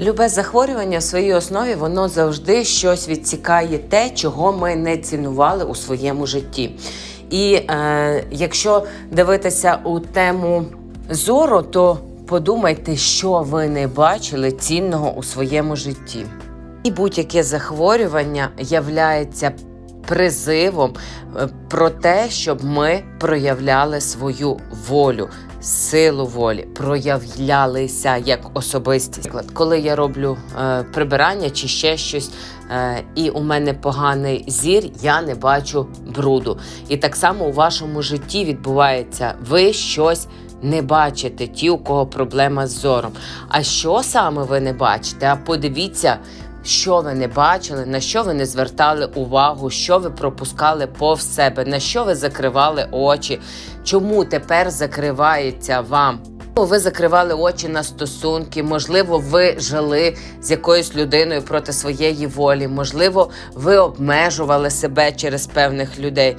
Любе захворювання в своїй основі воно завжди щось відсікає те, чого ми не цінували у своєму житті. І е, якщо дивитися у тему зору, то подумайте, що ви не бачили цінного у своєму житті. І будь-яке захворювання являється призивом е, про те, щоб ми проявляли свою волю, силу волі, проявлялися як особистість. Коли я роблю е, прибирання чи ще щось, е, і у мене поганий зір, я не бачу бруду. І так само у вашому житті відбувається ви щось. Не бачите ті, у кого проблема з зором. А що саме ви не бачите? А подивіться, що ви не бачили, на що ви не звертали увагу, що ви пропускали повз себе, на що ви закривали очі, чому тепер закривається вам. Ви закривали очі на стосунки, можливо, ви жили з якоюсь людиною проти своєї волі, можливо, ви обмежували себе через певних людей.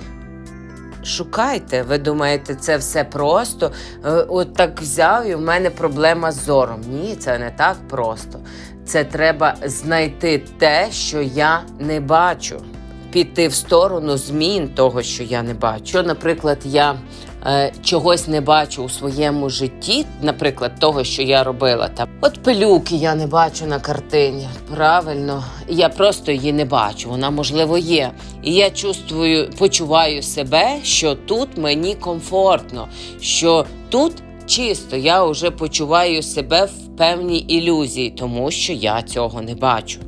Шукайте, ви думаєте, це все просто. Е, От так взяв і в мене проблема з зором. Ні, це не так просто. Це треба знайти те, що я не бачу, піти в сторону змін того, що я не бачу. Наприклад, я е, чогось не бачу у своєму житті, наприклад, того, що я робила там. От пилюки я не бачу на картині. Правильно, я просто її не бачу. Вона можливо є. І я чувствую, почуваю себе, що тут мені комфортно, що тут. Чисто я вже почуваю себе в певній ілюзії, тому що я цього не бачу.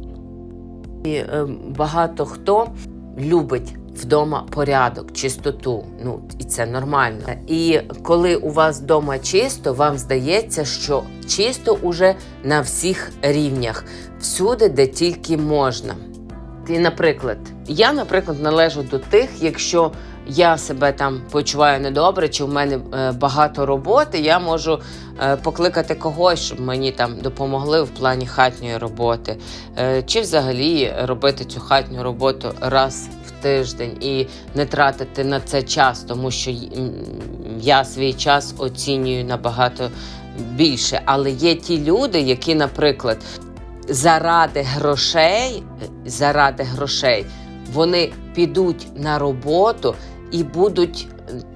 І, е, багато хто любить вдома порядок, чистоту. Ну і це нормально. І коли у вас вдома чисто, вам здається, що чисто уже на всіх рівнях, всюди, де тільки можна. І, наприклад, я, наприклад, належу до тих, якщо я себе там почуваю недобре, чи в мене е, багато роботи, я можу е, покликати когось, щоб мені там допомогли в плані хатньої роботи, е, чи взагалі робити цю хатню роботу раз в тиждень і не тратити на це час, тому що я свій час оцінюю набагато більше. Але є ті люди, які, наприклад, заради грошей, заради грошей, вони підуть на роботу і будуть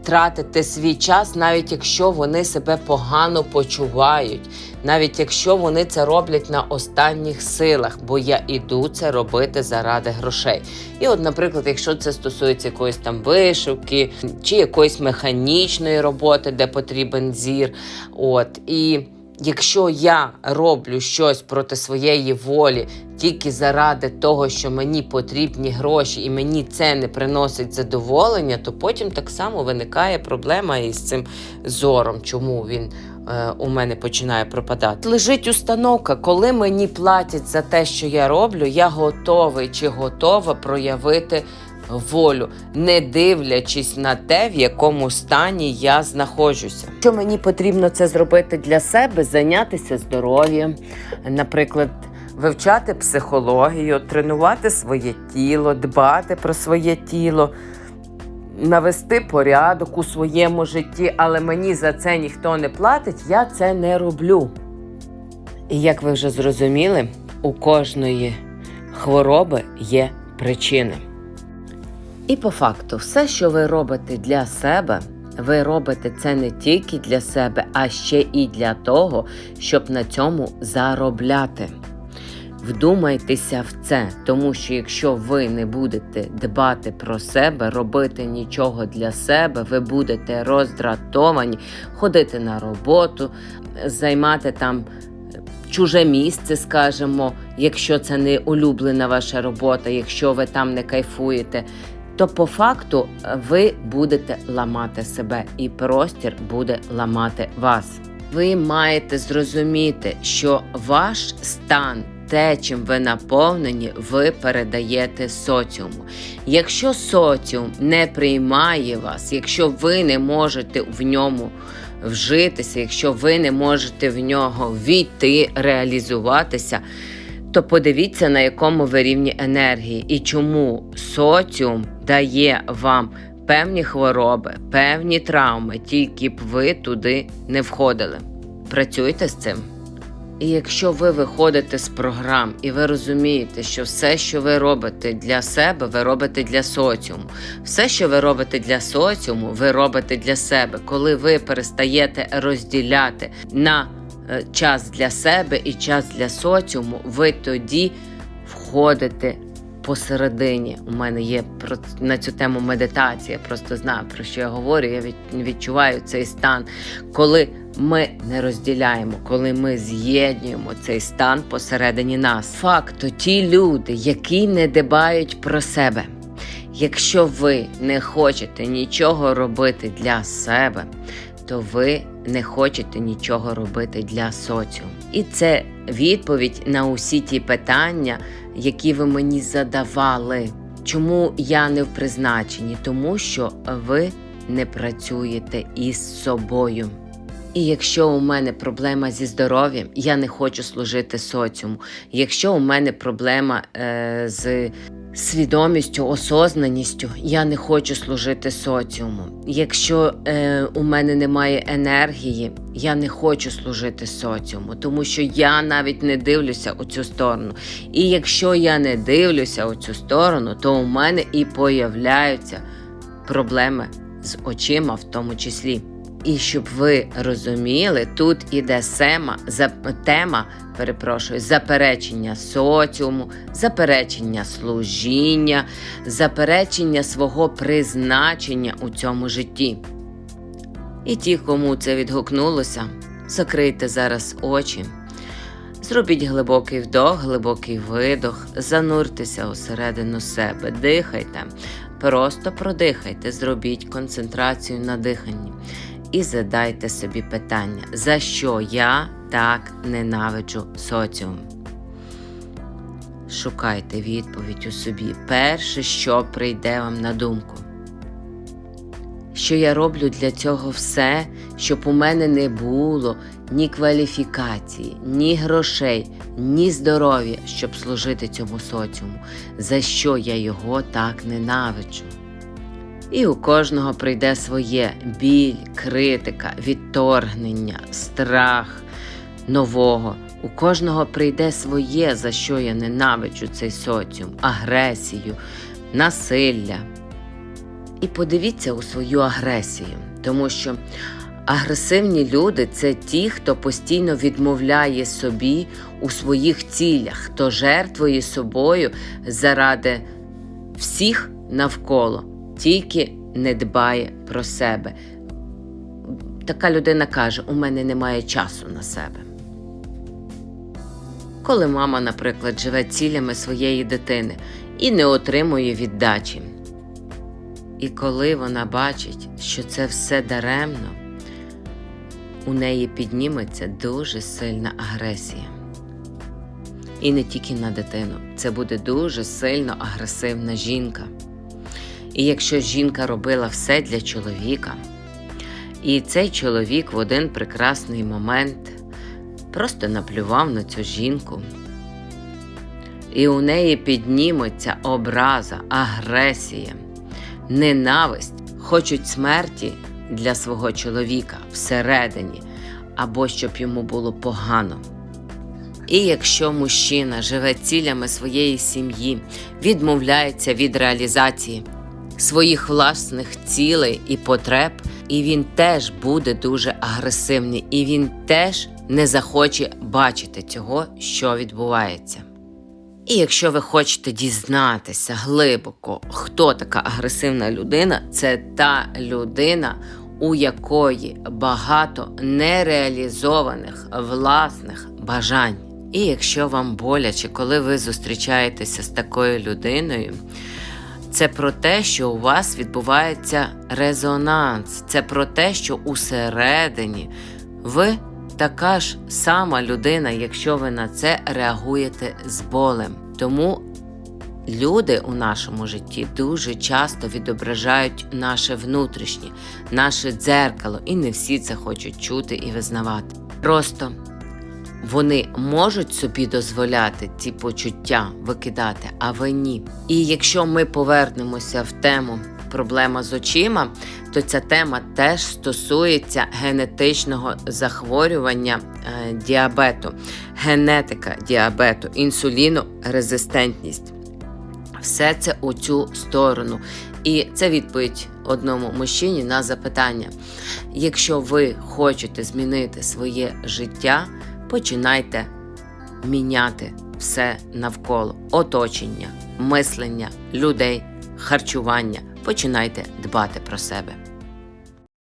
тратити свій час, навіть якщо вони себе погано почувають, навіть якщо вони це роблять на останніх силах, бо я іду це робити заради грошей. І, от, наприклад, якщо це стосується якоїсь там вишивки чи якоїсь механічної роботи, де потрібен зір, от і. Якщо я роблю щось проти своєї волі тільки заради того, що мені потрібні гроші, і мені це не приносить задоволення, то потім так само виникає проблема із цим зором, чому він е, у мене починає пропадати. Лежить установка, коли мені платять за те, що я роблю, я готовий чи готова проявити волю, не дивлячись на те, в якому стані я знаходжуся. Що мені потрібно це зробити для себе, зайнятися здоров'ям, наприклад. Вивчати психологію, тренувати своє тіло, дбати про своє тіло, навести порядок у своєму житті, але мені за це ніхто не платить, я це не роблю. І як ви вже зрозуміли, у кожної хвороби є причини. І по факту, все, що ви робите для себе, ви робите це не тільки для себе, а ще і для того, щоб на цьому заробляти. Вдумайтеся в це, тому що якщо ви не будете дбати про себе, робити нічого для себе, ви будете роздратовані, ходити на роботу, займати там чуже місце, скажімо, якщо це не улюблена ваша робота, якщо ви там не кайфуєте. То по факту ви будете ламати себе, і простір буде ламати вас. Ви маєте зрозуміти, що ваш стан, те, чим ви наповнені, ви передаєте соціуму. Якщо соціум не приймає вас, якщо ви не можете в ньому вжитися, якщо ви не можете в нього війти, реалізуватися, то подивіться, на якому ви рівні енергії і чому соціум дає вам певні хвороби, певні травми, тільки б ви туди не входили. Працюйте з цим. І якщо ви виходите з програм і ви розумієте, що все, що ви робите для себе, ви робите для соціуму. Все, що ви робите для соціуму, ви робите для себе. Коли ви перестаєте розділяти на час для себе і час для соціуму, ви тоді входите посередині. У мене є про на цю тему медитація. Просто знаю про що я говорю. Я відчуваю цей стан, коли ми не розділяємо, коли ми з'єднуємо цей стан посередині нас. Факту, ті люди, які не дбають про себе. Якщо ви не хочете нічого робити для себе, то ви не хочете нічого робити для соціуму. І це відповідь на усі ті питання, які ви мені задавали. Чому я не в призначенні? Тому що ви не працюєте із собою. І якщо у мене проблема зі здоров'ям, я не хочу служити соціуму. Якщо у мене проблема е, з свідомістю, осознаністю, я не хочу служити соціуму. Якщо е, у мене немає енергії, я не хочу служити соціуму, тому що я навіть не дивлюся у цю сторону. І якщо я не дивлюся у цю сторону, то у мене і появляються проблеми з очима, в тому числі. І щоб ви розуміли, тут іде сема, за, тема, перепрошую, заперечення соціуму, заперечення служіння, заперечення свого призначення у цьому житті. І ті, кому це відгукнулося, закрийте зараз очі. Зробіть глибокий вдох, глибокий видох, зануртеся усередину себе, дихайте, просто продихайте, зробіть концентрацію на диханні і задайте собі питання, за що я так ненавиджу соціум. Шукайте відповідь у собі, перше, що прийде вам на думку. Що я роблю для цього все, щоб у мене не було ні кваліфікації, ні грошей, ні здоров'я, щоб служити цьому соціуму, за що я його так ненавиджу. І у кожного прийде своє біль, критика, відторгнення, страх нового. У кожного прийде своє, за що я ненавиджу цей соціум, агресію, насилля. І подивіться у свою агресію, тому що агресивні люди це ті, хто постійно відмовляє собі у своїх цілях, хто жертвує собою заради всіх навколо тільки не дбає про себе. Така людина каже: у мене немає часу на себе. Коли мама, наприклад, живе цілями своєї дитини і не отримує віддачі. І коли вона бачить, що це все даремно, у неї підніметься дуже сильна агресія. І не тільки на дитину, це буде дуже сильно агресивна жінка. І якщо жінка робила все для чоловіка, і цей чоловік в один прекрасний момент просто наплював на цю жінку, і у неї підніметься образа, агресія, ненависть, хочуть смерті для свого чоловіка всередині, або щоб йому було погано. І якщо мужчина живе цілями своєї сім'ї, відмовляється від реалізації своїх власних цілей і потреб, і він теж буде дуже агресивний, і він теж не захоче бачити цього, що відбувається. І якщо ви хочете дізнатися глибоко, хто така агресивна людина, це та людина, у якої багато нереалізованих власних бажань. І якщо вам боляче, коли ви зустрічаєтеся з такою людиною, це про те, що у вас відбувається резонанс. Це про те, що усередині ви така ж сама людина, якщо ви на це реагуєте з болем. Тому люди у нашому житті дуже часто відображають наше внутрішнє, наше дзеркало, і не всі це хочуть чути і визнавати. Просто вони можуть собі дозволяти ці почуття викидати, а ви ні. І якщо ми повернемося в тему проблема з очима, то ця тема теж стосується генетичного захворювання е, діабету, генетика діабету, інсулінорезистентність. Все це у цю сторону. І це відповідь одному мужчині на запитання. Якщо ви хочете змінити своє життя, починайте міняти все навколо оточення, мислення, людей, харчування. Починайте дбати про себе.